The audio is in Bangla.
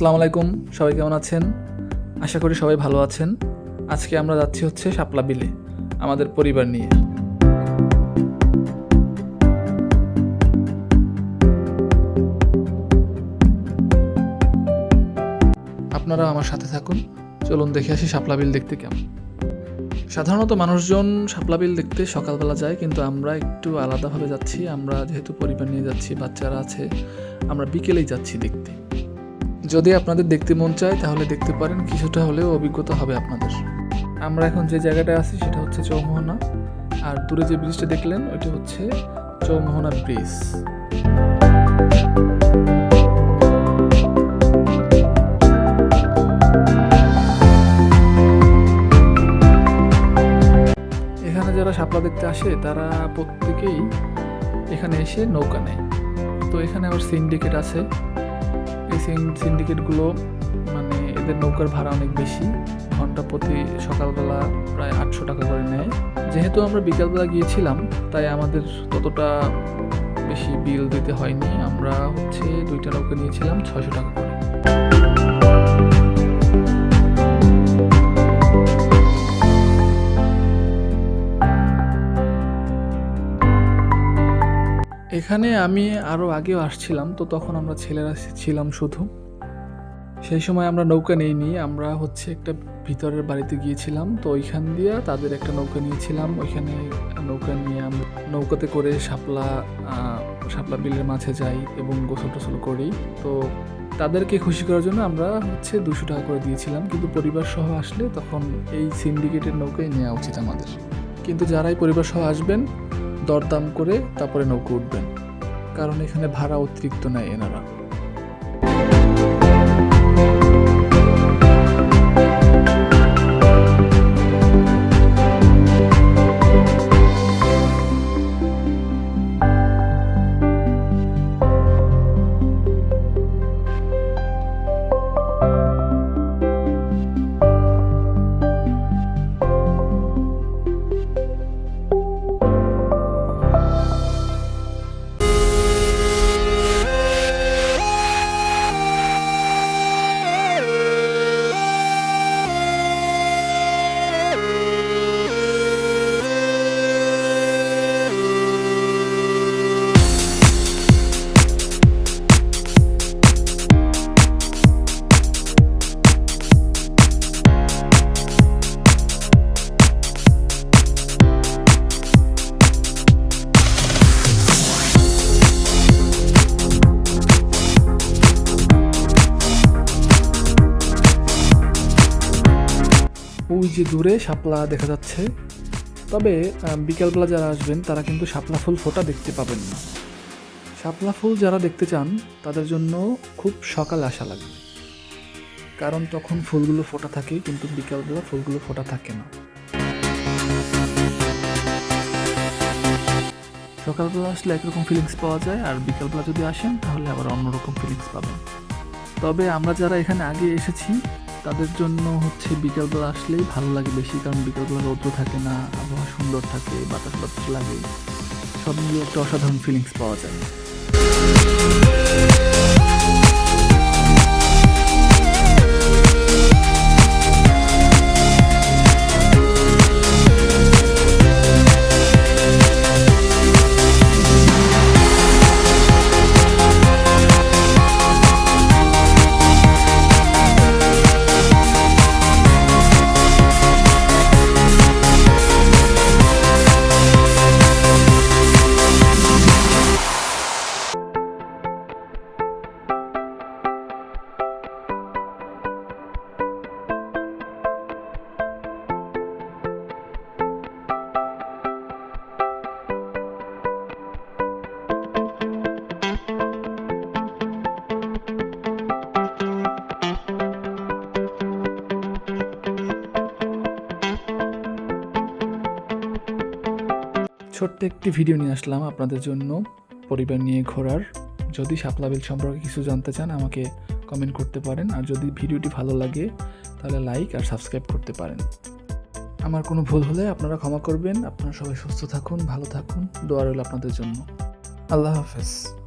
আসসালামু আলাইকুম, সবাই কেমন আছেন? আশা করি সবাই ভালো আছেন। আজকে আমরা যাচ্ছি হচ্ছে শাপলা বিলে, আমাদের পরিবার নিয়ে। আপনারা আমার সাথে থাকুন, চলুন দেখে আসি শাপলা বিল দেখতে কেমন। সাধারণত মানুষজন শাপলা বিল দেখতে সকালবেলা যায়, কিন্তু আমরা একটু আলাদাভাবে যাচ্ছি। আমরা যেহেতু পরিবার নিয়ে যাচ্ছি, বাচ্চারা আছে, আমরা বিকেলেই যাচ্ছি দেখতে। যদি আপনাদের দেখতে মন চায়, তাহলে দেখতে পারেন, কিছুটা হলেও অভিজ্ঞতা হবে আপনাদের। আমরা এখন যে জায়গাটা আছি, সেটা হচ্ছে চৌমোহনা। আর দূরে যে ব্রিজটা দেখলেন, ওইটা হচ্ছে চৌমোহনা ব্রিজ এখানে যারা শাপলা দেখতে আসে, তারা প্রত্যেকেই এখানে এসে নৌকা নেয়। তো এখানে আবার সিন্ডিকেট আছে। এই সিন্ডিকেটগুলো মানে এদের নৌকার ভাড়া অনেক বেশি। ঘণ্টা প্রতি সকালবেলা প্রায় আটশো টাকা করে নেয়। যেহেতু আমরা বিকালবেলা গিয়েছিলাম, তাই আমাদের ততটা বেশি বিল দিতে হয়নি। আমরা হচ্ছে দুইটা নৌকা নিয়েছিলাম, ছয়শো টাকা করে। এখানে আমি আরও আগেও আসছিলাম, তো তখন আমরা ছেলেরা ছিলাম শুধু। সেই সময় আমরা নৌকা নেইনি, আমরা হচ্ছে একটা ভিতরের বাড়িতে গিয়েছিলাম, তো ওইখান দিয়ে তাদের একটা নৌকা নিয়েছিলাম। ওইখানে নৌকা নিয়ে আমরা নৌকাতে করে শাপলা শাপলা বিলের মাঝে যাই এবং গোসল টোসল করি। তো তাদেরকে খুশি করার জন্য আমরা হচ্ছে দুশো টাকা করে দিয়েছিলাম, কিন্তু পরিবার সহ আসলে তখন এই সিন্ডিকেটের নৌকাই নেওয়া উচিত আমাদের। কিন্তু যারাই পরিবার সহ আসবেন দরদাম করে তারপরে নৌকো উঠবেন। কারণ এখানে ভাড়া অতিরিক্ত নেয় এনারা। ওই যে দূরে শাপলা দেখা যাচ্ছে। তবে বিকেলবেলা যারা আসবেন, তারা কিন্তু শাপলা ফুল ফোটা দেখতে পাবেন না। শাপলা ফুল যারা দেখতে চান, তাদের জন্য খুব সকালে আসা লাগবে কারণ তখন ফুলগুলো ফোটা থাকে, কিন্তু বিকালবেলা ফুলগুলো ফোটা থাকে না। সকালবেলা আসলে একরকম ফিলিংস পাওয়া যায়, আর বিকালবেলা যদি আসেন, তাহলে আবার অন্যরকম ফিলিংস পাবেন। তবে আমরা যারা এখানে আগে এসেছি তাদের জন্য হচ্ছে বিকালবেলা আসলেই ভালো লাগে বেশি, কারণ বিকালবেলা রৌদ্র থাকে না, আবহাওয়া সুন্দর থাকে, বাতাস বাতাস লাগে। সব মিলিয়ে একটা অসাধারণ ফিলিংস পাওয়া যায়। ছোট্ট একটি ভিডিও নিয়ে আসলাম আপনাদের জন্য পরিবার নিয়ে ঘোরার। যদি শাপলা বিল সম্পর্কে কিছু জানতে চান, আমাকে কমেন্ট করতে পারেন। আর যদি ভিডিওটি ভালো লাগে, তাহলে লাইক আর সাবস্ক্রাইব করতে পারেন। আমার কোনো ভুল হলে আপনারা ক্ষমা করবেন। আপনারা সবাই সুস্থ থাকুন, ভালো থাকুন। দোয়া রইল আপনাদের জন্য। আল্লাহ হাফেজ।